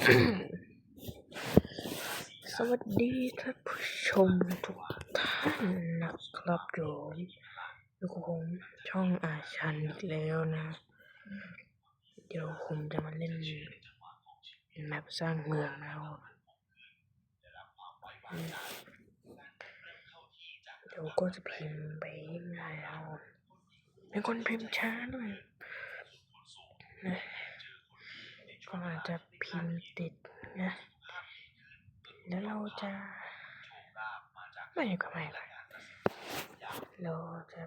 สวัสดีท่านผู้ชมทุกท่านนะครับผมอยู่กับผมช่องอาชันอีกแล้วนะ เดี๋ยวผมจะมาเล่นแมปสร้างเมืองนะครับเดี๋ยวก็จะพิมพ์ไปง่ายแล้วเป็นคนพิมพ์ช้าหน่อยนะ ก็อาจจะพิมพ์ติดนะแล้วเราจะไม่ก็ไม่เราจะ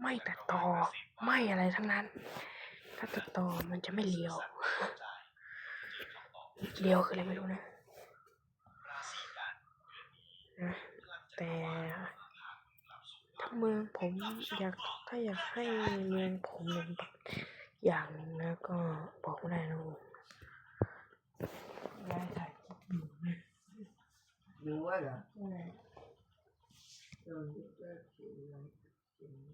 ไม่ตัดต่อไม่อะไรทั้งนั้น ถ้าตัดต่อมันจะไม่เลียวเลียวคืออะไรไม่รู้นะนะแต่ถ้าเมืองผมอยากถ้าอยากให้เมืองผมเป็นแบบ อย่างหนึ่งนะก็บอกไม่ได้นะผมได้ถ่ายคลิปอยู่นะรู้ว่าเหรอใช่เออเลิกเขียนไว้เขียนไว้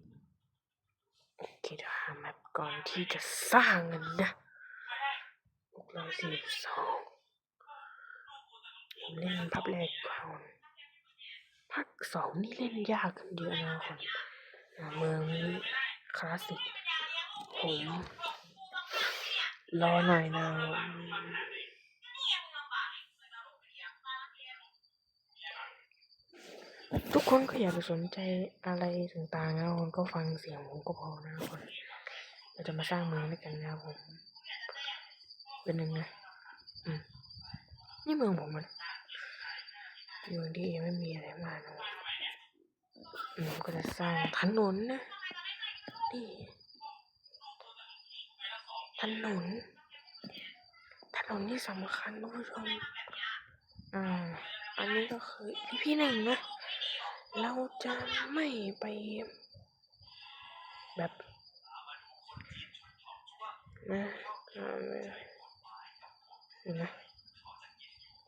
โอเคเดี๋ยวหาแมปก่อนที่จะสร้างกันนะหกร้อยสี่สิบสองผมเล่นพับแรกก่อนภาคสองนี่เล่นยากกันเยอะนะคนอ่าเมืองนี้คลาสสิก ผมรอหน่อยนะทุกคนก็อย่าไปสนใจอะไรต่างๆนะคนก็ฟังเสียงผมก็พอนะคนเราจะมาสร้างเมืองด้วยกันนะผมเป็นหนึ่งนะอืมนี่เมืองผมมันเมืองที่ยังไม่มีอะไรมากนะอืมก็จะสร้างถนนนะนี่ ถนน ถนนที่สำคัญนะผู้ชมอ่าอันนี้ก็คือพี่พี่หนึ่งนะ เราจะไม่ไป แบบนะอ่าไม่เห็นไหมเ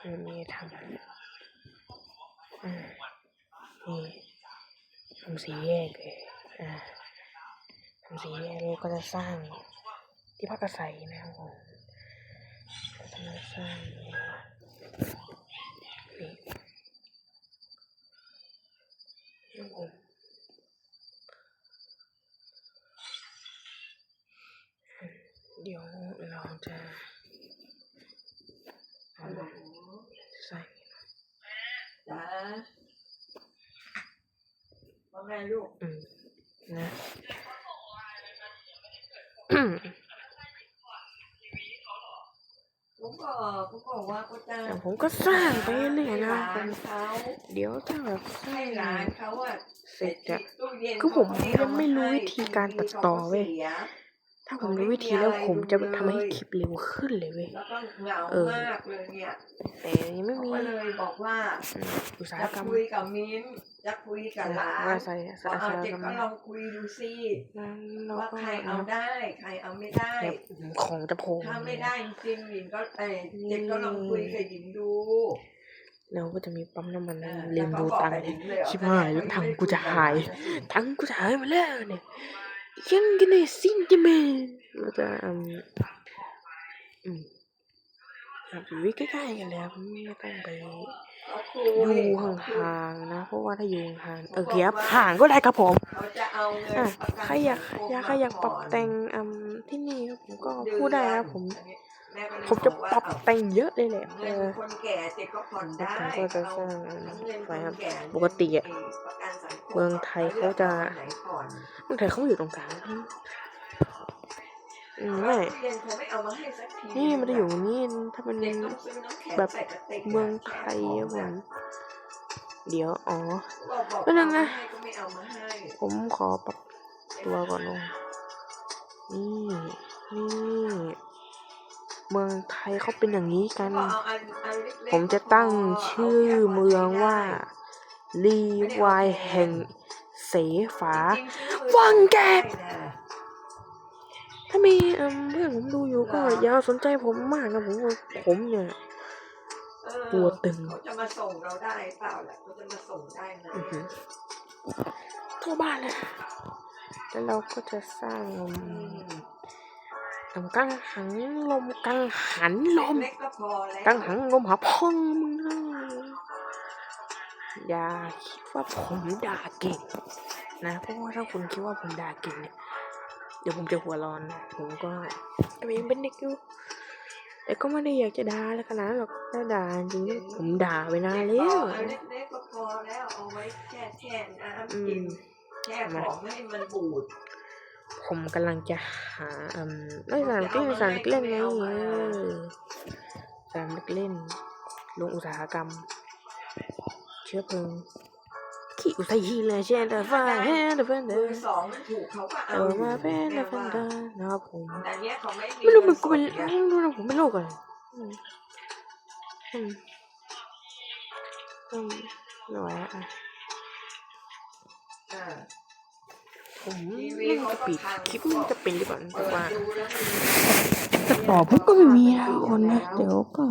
ออมีทำอ่านี่ทำสีแยกเลยอ่า สีแยกแล้วก็จะสร้างที่พักอาศัยนะครับผมจะมาสร้างนี่นี่ครับผมเดี๋ยวเราจะเอาใส่จ้าว่าไงลูกอืมนะ ผมก็ผมบอกว่าก็จะแต่ผมก็สร้างไปเรื่อยนะให้ผหลามนเขาเดี๋ยวถ้าแบบสร้าให้านงเขาอะเสร็จอะตู้เย็นคือผมยังไม่รู้วิธีการตัดต่อเว้ย ถ้าผมรู้วิธีแล้วผมจะทำให้คลิปเร็วขึ้นเลยเว้ย แล้วก็เหงาเออมากเลยเนี่ยแต่ยังไม่เขามีก็เลยบอกว่าอืมอุตสาหจะกรรมคุยกับมิ้นจะคุยกับหลานว่าใส่อุตว่าเอาสาหเด็กกรรมก็ลองคุยดูซินั้นเราว่าก็ใครเอาได้ ใครเอาไม่ได้ เนี่ยของจะโผล่ถ้าไม่ได้จริงๆหญิงก็เอ้ยเด็กก็ลองคุยกับหญิงดูแล้วก็จะมีปั๊มน้ำมันนะเออลืมดูตังค์แล้วก็บอกกับหญิงเลยเหรอชิบหายแล้วแต่ตังไม่ค์กูจะได้คุยกับหายหลานนะตังค์กูจะหายมาแล้วเนี่ย ยังกันในสิ่งที่แม่เราจะอืมอืมครับอยู่ใกล้ๆกันเลยครับไม่ต้องไปอยู่ห่างๆนะ เพราะว่าถ้าอยู่ห่างเออเกียบห่างก็ได้ครับผมอะใครอยากอยากใครอยากปรับแต่งอืมที่นี่ครับผมก็พูดได้นะผม ผมจะปรับแต่งเยอะเลยแหละเออคนแก่เด็กก็ผ่อนได้ผมก็จะสร้างไฟครับปกติอะไประเมืองไทยเขาจะ ไหนผ่อนเมืองไทยเขาอยู่ตรงกลางอืมไม่ตู้เย็นเขาไม่เอามาให้สักทีนี่มันจะอยู่นี่ถ้ามันเด็กต้องซื้อน้ำแข็งแบบใส่กระติกะเมืองไทยอะผมเดี๋ยว อ๋อบอกบอกแป๊บนึงนะเอามาให้ก็ไม่เอามาให้ผมขอปรับตัวก่อนลง นี่ นี่ เมืองไทยเขาเป็นอย่างนี้กันก็เอาอันอันเล็กๆผมจะตั้งก็พชื่อเอาแค่เมืองว่าได้ลีวายแห่งเส ฝาจริงๆชื่อมือวังแกบได้นะถ้ามีเอิ่มเพื่อนผมดูอยู่ก็อย่าสนใจผมมากนะผมว่าผมเนี่ยเออตัวตึงเขาจะมาส่งเราได้เปล่าแหละเขาจะมาส่งได้นะอื้อหือทั่วบ้านเลยแล้วเราก็จะสร้างอือืมมทำกังหันลมกังหันลมเล็กก็พอแล้วกังหันลมหาพ่องมึงนะ อย่าคิดว่าผมด่าเก่งนะเพราะว่าถ้าคุณคิดว่าผมด่าเก่งเนี่ยเดี๋ยวผมจะหัวร้อน ผมก็ตัวเองเป็นเด็กอยู่ แต่ก็ไม่ได้อยากจะด่าแล้วขนาดนั้นหรอกถ้าด่าจริงๆผมด่าไปนานแล้พอวเอาเล็กๆก็พอแล้วเอาไว้แช่แช่น้ำอืกินมแช่ของไม่ให้มันบูดผมกำลังจะหาอืมเอ้ยสนามเล่นสนามเล่นไงเออสนามเล่นโรงอุตสาหกรรมเชื้อเพลิงขี่อุตสาหีเลยเช่นเดอร์ฟ้าเฮเดอร์เฟนเดอมือร์สองถูกเขาก็เอเอาออยู่มาเป็นเดอแม่ร์เฟนว่าเดอร์นะครับผมแต่เนี้ยเขาไม่ไม่รู้มันกูเป็นงิสดไงไม่รู้นะผมเป็นโรคอะไรอืมอืมอืมไม่ไหวอะอะอ่าผมไม่รู้จะปิดคลิปมันจะเป็นหรือเปล่าเปิแต่ดว่าดูแล้วมัน แต่ต่อผมก็ไม่มีนะคนนะ เดี๋ยวก็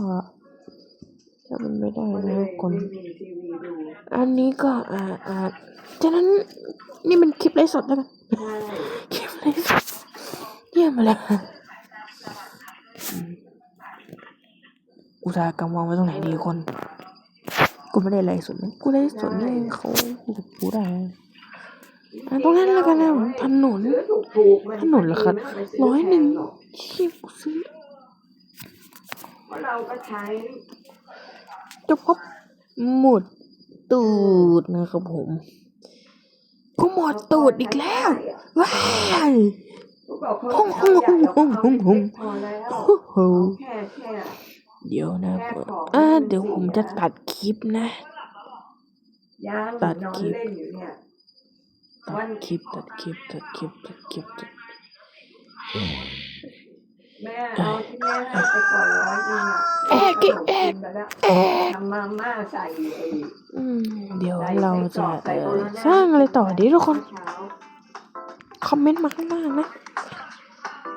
ถ้ามันไม่ได้มันเลนะยคนไม่มีทีวีดูอันนี้ก็อ่าอ่าฉะนั้นนี่มันคลิปไลฟ์สดแล้วกันใช่คลิปไลฟ์สดเยี่ยมเลยอืมอุตสาหกรรมวางไว้ตรงไหนดีคน กูไม่ได้ไลฟ์สดนะกูไลฟ์สดนี่เขากูได้อะตรงนั้นแล้วกันนะผมถนนซื้อถูกๆมันถนนเหรอครับไม่ซื้ร้อยหนึ่งแพกชิบซื้อเพราะเราก็ใช้ จะพบหมดตูดนะครับผมกูหมดตูดอีกแล้ว ว้ายเขาบอกเขาห้องห้องห้องห้องห้องห้องโอ้เดี๋ยวนะผมอ่าเดี๋ยวผมจะตัดคลิปนะ ตัดคลิป ตัดคลิป ตัดคลิป ตัดคลิป ตัดคลิป แม่เอาที่แม่ให้ไปก่อนร้อยหนึงอะเอ๊ะกิเอ๊ะไปแล้วเอ๊ะทำมาม่าใส่ไอ้อืมเดี๋ยวใส่เราไส้กรจะอกใส่เอ่โบอโลน่าสร้างอะไรต่อดีทุกคน เช้าคอมเมนต์มาข้างล่างนะ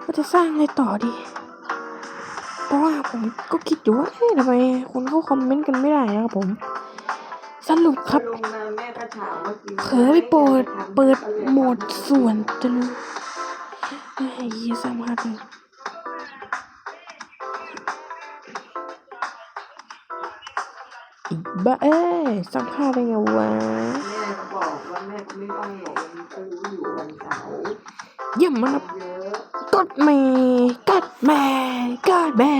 ว่าจะสร้างอะไรต่อดี เพราะว่าผมก็คิดอยู่ว่าเอ๊ะทำไมคนเขาคอมเมนต์กันไม่ได้นะครับผม สรุปครับ ลงมาแม่ก็ถามว่ากินเผยไปเปิดทำเปิดก็เลยโหมดส่วนจะรู้ไอ้เหี้ยสร้างภาพเลย อีบ้าเอ้ยสร้างภาพได้ไงวะแม่ก็บอกว่าแม่ก็ไม่ต้องหรอกมันก็รู้อยู่วันเสาร์เยี่ยมมากครับเยอะกดแม่กดแม่กดแม่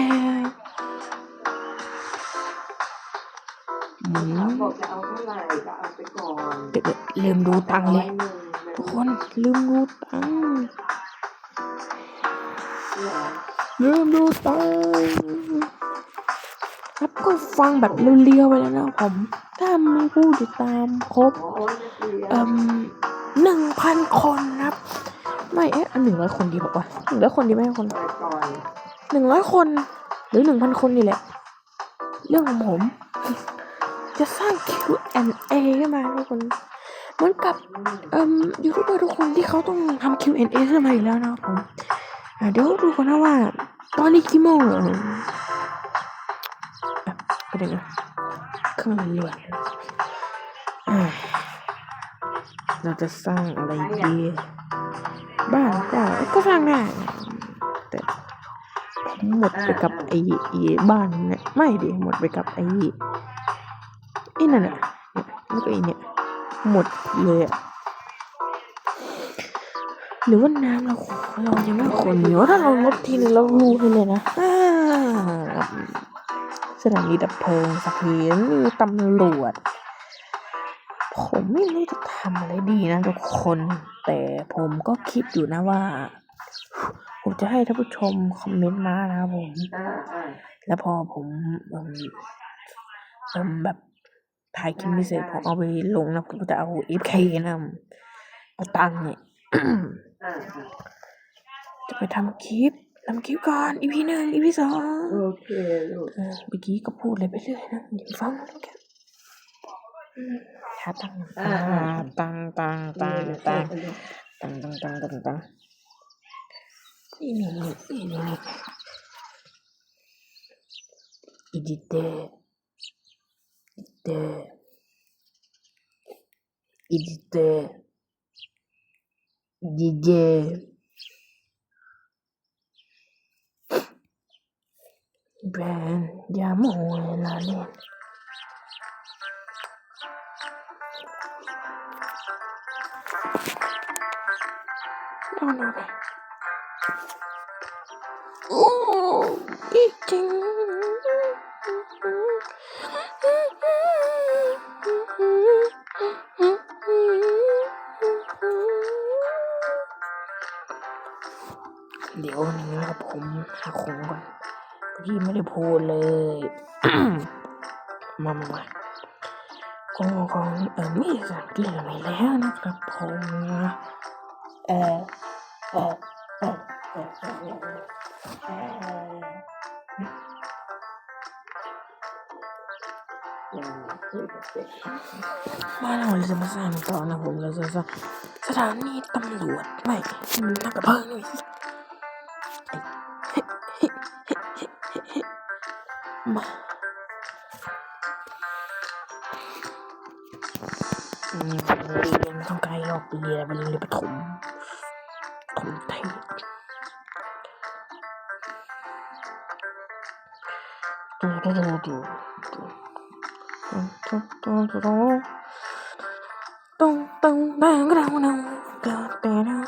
หมุนถามบอกจะเอาเท่าไหร่ก็เอาไปก่อนเดี๋ยวๆลืมดูตังค์เลยร้อหนึ่งทุกคนลืมดูตังค์ ครับก็ฟังแบบเรียวๆไปแล้วนะผม ถ้ามีผู้ติดตามครบเอ่มหนึ่งพันคนครับ ไม่เอ๊ะอันหนึ่งร้อยคนดีบอกว่าหนึ่งร้อยคนดีไหมคนเปิดก่อนหนึ่งร้อยคน หรือหนึ่งพันคนนี่แหละ เรื่องของผม จะสร้าง Q&A ขึ้นมาทุกคนเหมือนกับเอ่มยูทูบเบอร์ทุกคนที่เขาต้องทำ Q&A ขึ้นมาอยู่แล้วนะผมเดี๋ยวดูกันนะว่า ตอนนี้กี่โมงเหรอ ก็เดี๋ยวนะเครื่องเรืออะเราจะสร้างอะไรดี บ้านก็ก็สร้างได้แต่หมดไปกับไอ้ไอ้บ้านเนี่ยไม่ดิหมดไปกับไอ้ไอ้นั่นน่ะเนี่ยแล้วก็ไอ้เนี่ยหมดเลยอะหรือว่าน้ำเราเรายังไม่คนเหนียถ้าเราลดทีนึงเรารู้เลยนะ ถานีดับเพลิงสะเพนมีตำรวจ ผมไม่รู้จะทำอะไรดีนะทุกคน แต่ผมก็คิดอยู่นะว่า ผมจะให้ท่านผู้ชมคอมเมนต์มานะครับผม แล้วพอผมเอิ่มแบบถ่ายคลิปนี้เสร็จผมเอาไปลงนะผมจะเอาเอฟเคนะเอาตังค์เนี่ยจะไปทำคลิป ทำคลิปก่อนอีพีหนึ่งอีพีสองโอเคลูกเออเมื่อกี้ก็พูดอะไรไปเรื่อยนะอย่าฟังนะแกอืมหาตังค์อ่าตังค์ตังค์ตังค์ตังค์ตังค์ตังค์ตังค์ตังค์ตังค์นี่นี่นี่นี่นี่อีดิเตอร์ editor editor DJ Ben llamo la luna. No, no, no. Oh, eating. ที่ไม่ได้พูดเลยมามามาของของเออมีสักเรื่อไปแล้วนะครับผมเออเออเออเออเออเออเออบ้านเราเลยจะมาสร้างต่อนะผมเราจะสร้างสถานีตำรวจไม่นักกระเพลิง เลยมานี่ผมเรียนไม่ต้องไกลหรอกเรียนไปเรียนประถมประถมเทศดูดูดูดูดูดูดูดูดูต้องต้องแบงเราเราเกิดแต่เรา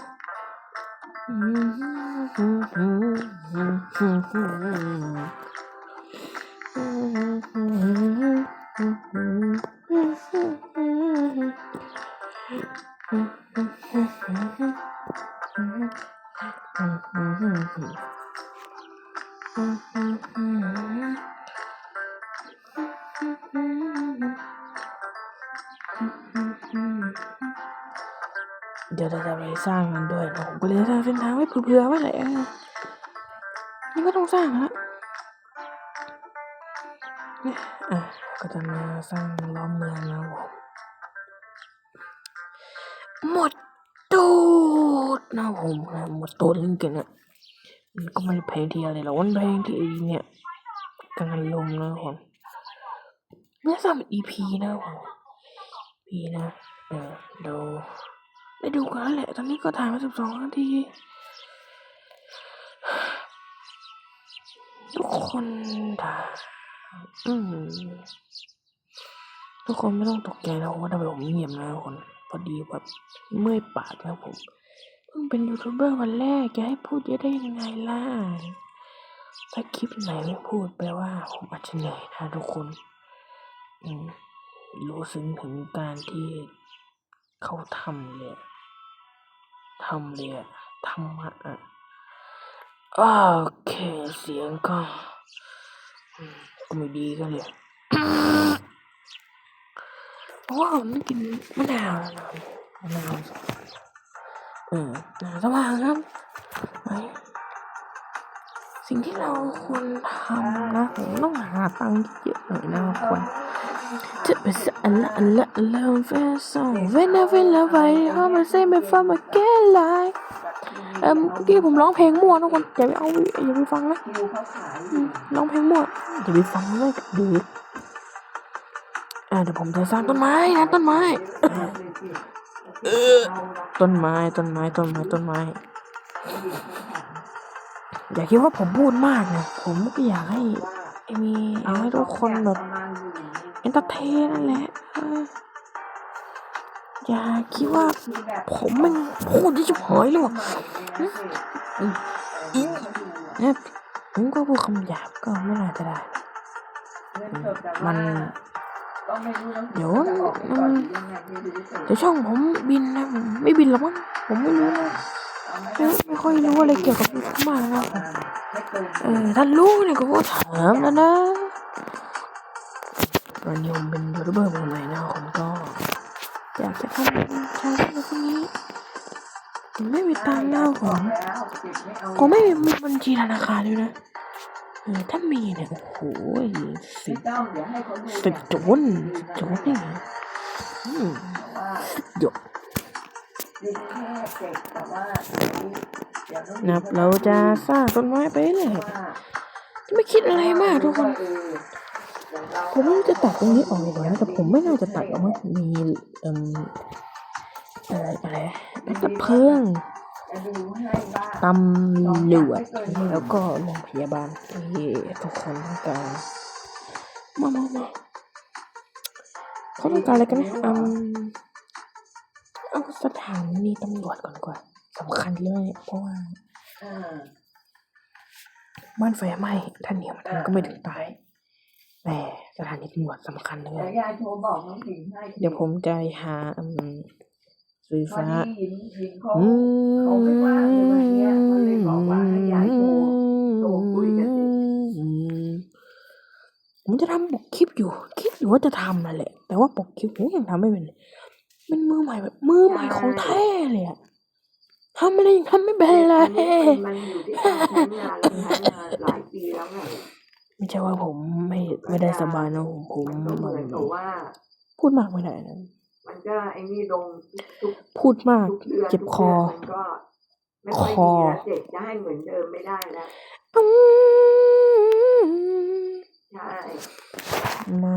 อืมอืมอืมอืมอืมอืมอืม เดี๋ยวเราจะไปสร้างมันด้วยนะผมก็เลยสร้างเส้นทางไว้เผื่อๆไว้แหละนี่ก็ต้องสร้างแล้วเนี่ย อะก็จะมาสร้างล้อมเมืองนะผมหมดตูดนะผมนะหมดตูดจริงๆอะมันก็ไม่ได้เพลงที่อะไรหรอกมันเพลงที่เนี่ยกังหันลมนะผมไม่ได้สร้างเป็น EP นะผม EP นะเออเดี๋ยวไปดูกันแล้วแหละ ตอนนี้ก็ถ่ายมาสิบสองนาทีทุกคนถ่าย อืมทุกคนไม่ต้องตกใจนะว่าทำไมผมเงียบนะทุกคน พอดีแบบเมื่อยปากแล้วผมเพิ่งเป็นยูทูบเบอร์วันแรกจะให้พูดเยอะได้ยังไงล่ะถ้าคลิปไหนไม่พูดแปลว่าผมอาจจะเหนื่อยนะทุกคนอืมรู้ซึ้งถึงการที่เขาทำเลยอะทำเลยอะธรรมะอะโอเคเสียงก็ ไม่ดีก็เลยเพราะว่าผมต้องกินมะนาวนะมะนาวเออหนาสว่างครับไหมสิ่งที่เราควรทำนะผมต้องหาตังค์เยอะๆหน่อยนะควร จะไปสอันละอันละอันละเฟซองเวนเวนละไว้เขามาเซ่ไม่ฟังมาแก้ลน์เอ่อเมื่อกี้ผมร้องเพลงมั่วทุกคนอย่าไปเอาอย่าไปฟังนะอืมร้องเพลงมั่วอย่าไปฟังเลยดูอ่าเดี๋ยวผมจะสร้างต้นไม้นะต้นไม้เออต้นไม้ต้นไม้ต้นไม้ต้นไม้ อย่าคิดว่าผมพูดมากนะผมก็อยากให้มีอยากให้ทุกคนแบบ เอนเตอร์เทนนั่นแหละอย่าคิดว่าผมมันพูดที่จะหายเลยว่ะเนี่ยผมก็พูดคำหยาบก็ไม่น่าจะได้ มันเดี๋ยวมันเดี๋ยวช่องผมบินนะผมไม่บินหรอกมั้งผมไม่รู้นะไม่ไม่ค่อยรู้อะไรเกี่ยวกับมากนะเออถ้ารู้เนี่ยก็ถามแล้วนะ วันนี้ผมเป็นยูทูบเบอร์มือใหม่นะผมก็ อยากจะทำชาแนลพวกนี้ผมไม่มีตังค์นะผมผมไม่มีมีบัญชีธนาคารด้วยนะเออถ้ามีเนี่ยโอ้โหสิบต้องเดี๋ยวให้เขาดูสิบโจนสิจนนี่อืมว่าหยดดินแค่เด็กนับเราจะสร้างต้นไม้ไปเลยไม่คิดอะไรมากทุกคน ผมไม่รู้จะตัดตรงนี้ออกเลยนะแต่ผมไม่น่าจะตัดออกมั้งมีเอ่มอะไรอะไรเป็นตะเพิงจะดูให้บ้างตำรวจแล้วก็โรงพยาบาลที่ทุกคนต้องการมามามาเขาต้องการอะไรกันนะอืมเอาสถานีตำรวจก่อนดีกว่าสำคัญเลยเพราะว่าเออบ้านไฟไหม้ถ้าเหนียวมันก็ไม่ถึงตาย แต่สถานีตำรวจสำคัญเลเดี๋ยวยยายโทรบอกน้องผิงให้เดี๋ยวผมจะหาอืมไฟพอฟ้าดีหญิงหญิงเขาอืเขาไม่ว่างเลยวันเนี้ยเขาเลยบอกว่าให้ยายโทร โทรคุยกันสิมผมจะทำปกคลิปอยู่ คิดอยู่ว่าจะทำนั่นแหละ แต่ว่าปกคลิปผมยังทำไม่เป็นเป็นมือใหม่แบบมือใหม่ของแท้เลยอะทำอะไรยังทำไม่เป็นเลย มันอยู่ที่การใช้งานแล้วใช้งานหลายปีแล้วไง ไม่ใช่ว่าผมไม่ไม่ได้สบายนะผมผมมันก็เหมือนกับว่า พูดมากไม่ได้นะมันก็ไอ้นี่ลงทุกพูดมาก ทุกเดือนเจ็บคอทุกเดือนมันก็ไม่ค่อยดีแล้วเด็กจะให้เหมือนเดิมไม่ได้แล้วอืมใช่ มา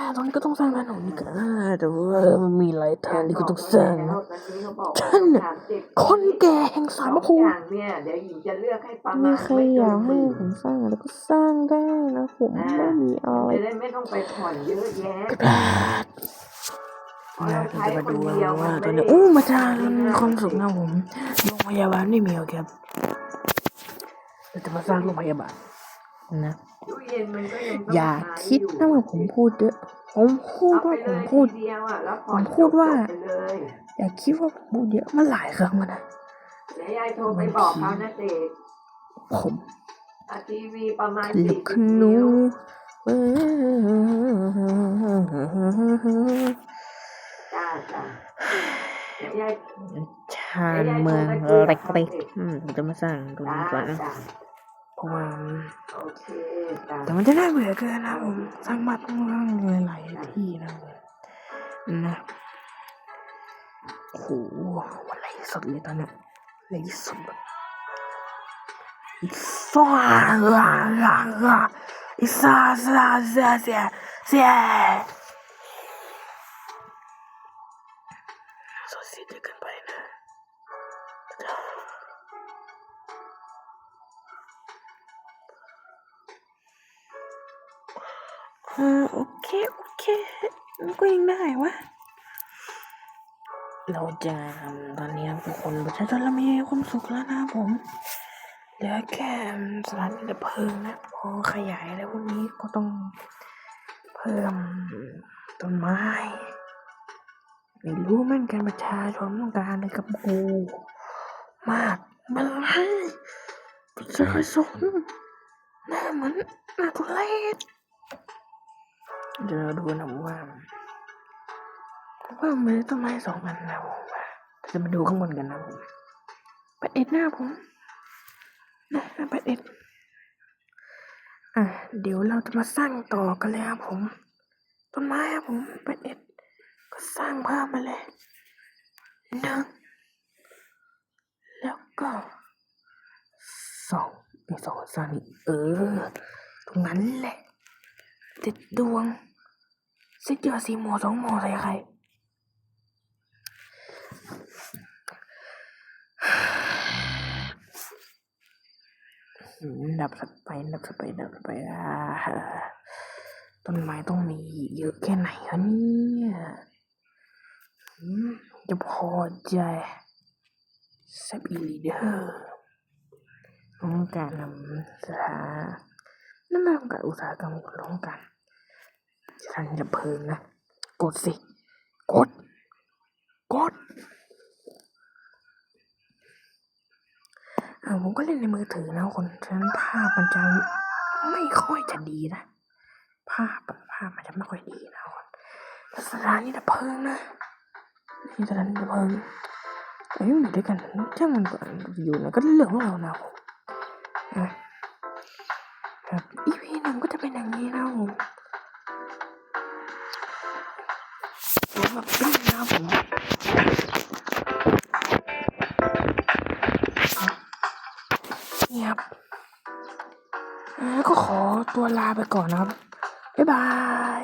อ่าตอนนี้ก็ต้องสร้างถนนอีกอะแต่ว่ามันมีหลายทางที่ก็ต้องสร้างแล้วนะตอนนี้เขาบอกท่านน่ะถมเด็กคนแก่แห่งสารพระภูสองอมิย่างเนี่ยเดี๋ยวหญิงจะเลือกให้ประมีมาณใครอยากให้ผมสร้างอะไรก็สร้างได้นะผมไม่มีอะไรจะได้ไม่ต้องไปผ่อนเยอะแยะกระดาษเราจะมาดูว่าตอนนี้อู้มาจารย์มีความสุขนะผมโรงพยาบาลไม่มีหรอกครับเราจะมาสร้างโรงพยาบาล นะตู้เย็นมันก็ยังต้องอย่าคิดนะว่าผมพูดเยอะผมพูดเอาไปว่าเลผมยพูดทีเดียวอะแล้วผ่อนผมพูดว่าจบไปเลยอย่าคิดว่าผมพูดเยอะมันหลายครั้งแล้วนะเดี๋ยวยายโทรไปบอกเขานะเด็กผมอะทีวีประมาณลูสี่กสิบหนูนิ้วจ้าจ้าเดี๋ยวยายชานเมืองเล็กๆอืมผมจะมาสร้างตรงจ้านี้ก่อนนะจ้าเพราะ วาโอเคจ้าแต่มันจะน่าเบื่อเกินนะผมสร้างบ้านต้องร้างหลายๆที่นะนะโอ้โหวันไรสุดเลยตอนเนี้ยไรสุดแบบอีซ่าลาลาลาอีซ่าซาซาเสียเสียสดสีเกินไปนะ มันก็ยังได้วะ เราจะตอนนี้ทุกคนประชาชนเรามีความสุขแล้วนะผม เหลือแค่สถานีดับเพลิงนะพอขยายแล้วพวกนี้ก็ต้องเพิ่มต้นไม้ไม่รู้เหมันกันประชาชนต้องการอะไรกับกูมากมันให้ประชาชนหน้าเหมือนหน้าทุเรศเดี๋ยวเราดูนะว่า ว่ามันต้นไม้สองอันนะผมจะมาดูข้างบนกันนะผมแปดเอ็ดหน้าผมนะแปดเอ็ดอะเดี๋ยวเราจะมาสร้างต่อกันเลยครับผม ต้นไม้ครับผมแปดเอ็ด ก็สร้างเพิ่มมาเลยหนึ่งแล้วก็สองอีสองสร้างอีกเออ ตรงนั้นแหละติดดวงสิเดียวสีหมอสองหมอใส่ใคร อืมดับสักไปดับสักไปดับสักไปอ่าต้นไม้ต้องมีเยอะแค่ไหนวะเนี่ยอืมจะพอใจแซบอีลีเดอร์ต้องการนำสถานั่นเป็นการอุตสาหกรรมของโรงการฉันจะเพลิงนะ กดสิ กด กด เออผมก็เล่นในมือถือนะคนฉะนั้นภาพมันจะไม่ค่อยจะดีนะ ภาพภาพมันจะไม่ค่อยดีนะคนแต่สถานีดับเพลิงนะนี่สถานีดับเพลิงเอ้ยอยู่ด้วยกันช่างมันก่อยู่นะก็เรื่องของเรานะผมนะครับอีพีหนึ่งก็จะเป็นอย่างนี้นะผมแบบปิ้นะผม นี่ครับก็ขอตัวลาไปก่อนนะครับ บ๊ายบาย